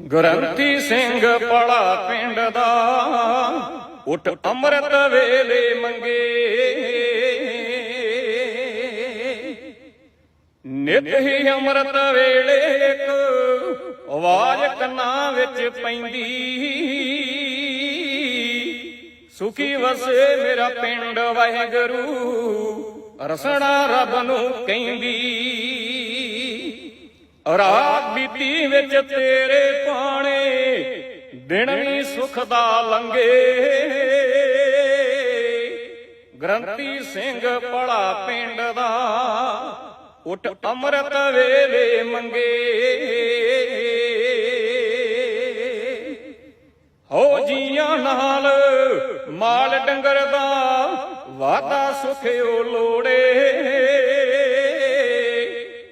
ਗ੍ਰੰਥੀ ਸਿੰਘ ਪੜਾ ਪਿੰਡ ਦਾ, ਉਠ ਅੰਮ੍ਰਿਤ ਵੇਲੇ ਮੰਗੇ। ਨਿਤ ਹੀ ਅੰਮ੍ਰਿਤ ਵੇਲੇ ਇੱਕ ਆਵਾਜ਼ ਕੰਨਾਂ ਵਿੱਚ ਪੈਂਦੀ। ਸੁਖੀ ਵਸੇ ਮੇਰਾ ਪਿੰਡ ਵਾਹਿਗੁਰੂ ਰਸਣਾ ਰੱਬ ਨੂੰ ਕਹਿੰਦੀ। ਰਾਤ ਵਿੱਚ ਤੇਰੇ ਪਾਣੇ, ਦਿਨ ਵੀ ਸੁਖ ਦਾ ਲੰਗੇ ਗ੍ਰੰਥੀ ਸਿੰਘ ਪੜਾ ਪਿੰਡ ਦਾ ਉਟ ਅੰਮ੍ਰਿਤ ਵੇਲੇ ਮੰਗੇ। ਹੋ ਜੀਆਂ ਨਾਲ ਮਾਲ ਡੰਗਰ ਦਾ ਵਾਦਾ ਸੁਖਿਓ ਲੋੜੇ।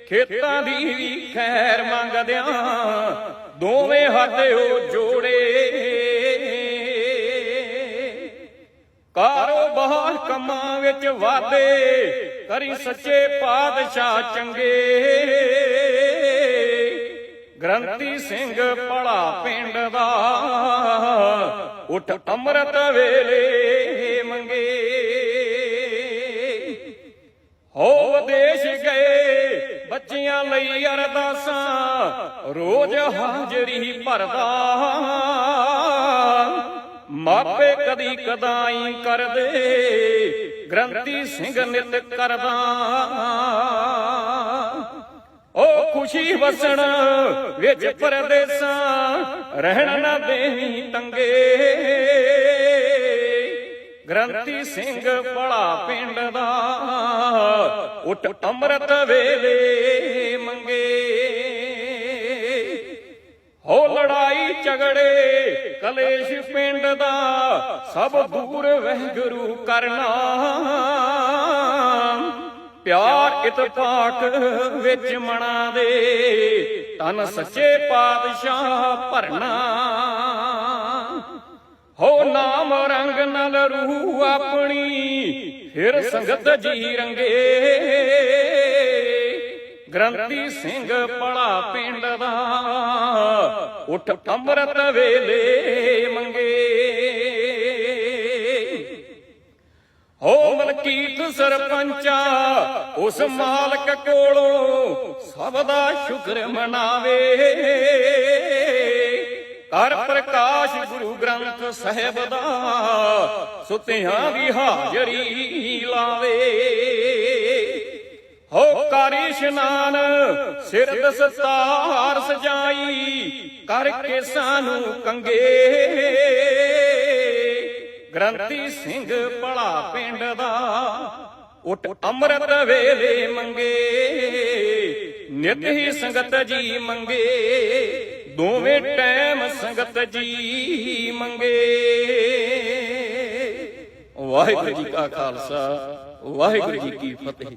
ਖੇਤਾਂ ਦੀ ਵੀ ਖੈਰ ਮੰਗਦਿਆਂ ਦੋਵੇਂ ਹੱਥ ਉਹ ਜੋੜੇ। ਕਾਰੋਬਾਰ ਕੰਮਾਂ ਵਿੱਚ ਵਾਦੇ ਕਰੀ ਸੱਚੇ ਪਾਤਸ਼ਾਹ ਚੰਗੇ। ਗ੍ਰੰਥੀ ਸਿੰਘ ਪੜਾ ਪਿੰਡ ਦਾ ਉਠ ਅੰਮ੍ਰਿਤ ਵੇਲੇ ਮੰਗੇ। ਹੋ ਦੇਸ਼ ਗਏ ਬੱਚਿਆਂ ਲਈ ਅਰਦਾਸਾਂ, ਰੋਜ਼ ਹਾਜ਼ਰੀ ਭਰਦਾ। ਮਾਪੇ ਕਦੀ ਕਦਾਈ ਕਰਦੇ, ਗ੍ਰੰਥੀ ਸਿੰਘ ਨਿਤ ਕਰਦਾ। ਓ ਖੁਸ਼ੀ ਵਸਣ ਵਿੱਚ ਪਰਦੇਸਾਂ, ਰਹਿਣ ਨਾ ਦੇਵੀ ਤੰਗੇ। ਗ੍ਰੰਥੀ ਸਿੰਘ ਪੜਾ ਪਿੰਡ ਦਾ ਉਟ ਅੰਮ੍ਰਿਤ ਵੇਲੇ ਮੰਗੇ। ਹੋ ਲੜਾਈ ਝਗੜੇ ਕਲੇਸ਼ ਪਿੰਡ ਦਾ ਸਭ ਦੂਰ ਵਹਿਗੁਰੂ ਕਰਨਾ। ਪਿਆਰ ਇਤਫਾਕ ਵਿੱਚ ਮਣਾ ਦੇ। ਤਨ ਸੱਚੇ ਪਾਤਸ਼ਾਹ ਭਰਨਾ। ਰੰਗ ਨਾਲ ਰੂਹ ਆਪਣੀ ਫਿਰ ਸੰਗਤ ਜੀ ਰੰਗੇ। ਗ੍ਰੰਥੀ ਸਿੰਘ ਪੜਾ ਪਿੰਡ ਦਾ ਉਠ ਅੰਮ੍ਰਿਤ ਵੇਲੇ ਮੰਗੇ। ਹੋ ਮਲਕੀਤ ਸਰਪੰਚਾ ਉਸ ਮਾਲਕ ਕੋਲੋਂ ਸਭ ਦਾ ਸ਼ੁਕਰ ਮਨਾਵੇ। ਕਰ ਪ੍ਰਕਾਸ਼ ਗੁਰੂ ਗ੍ਰੰਥ ਸਾਹਿਬ ਦਾ, ਸੁਤਿਆਂ ਦੀ ਹਾਜ਼ਰੀ ਲਾਵੇ। ਹੋ ਕਰੀ ਇਸ਼ਨਾਨ, ਸਿਰ ਦਸਤਾਰ ਸਜਾਈ ਕਰਕੇ ਸਾਨੂੰ ਕੰਗੇ। ਗ੍ਰੰਥੀ ਸਿੰਘ ਭਲਾ ਪਿੰਡ ਦਾ ਉਟ ਅੰਮ੍ਰਿਤ ਵੇਲੇ ਮੰਗੇ, ਨਿਤ ਹੀ ਸੰਗਤ ਜੀ ਮੰਗੇ। ਦੋਵੇਂ ਟਾਈਮ ਸੰਗਤ ਜੀ ਮੰਗੇ। ਵਾਹਿਗੁਰੂ ਜੀ ਕਾ ਖਾਲਸਾ ਵਾਹਿਗੁਰੂ ਜੀ ਕੀ ਫਤਿਹ।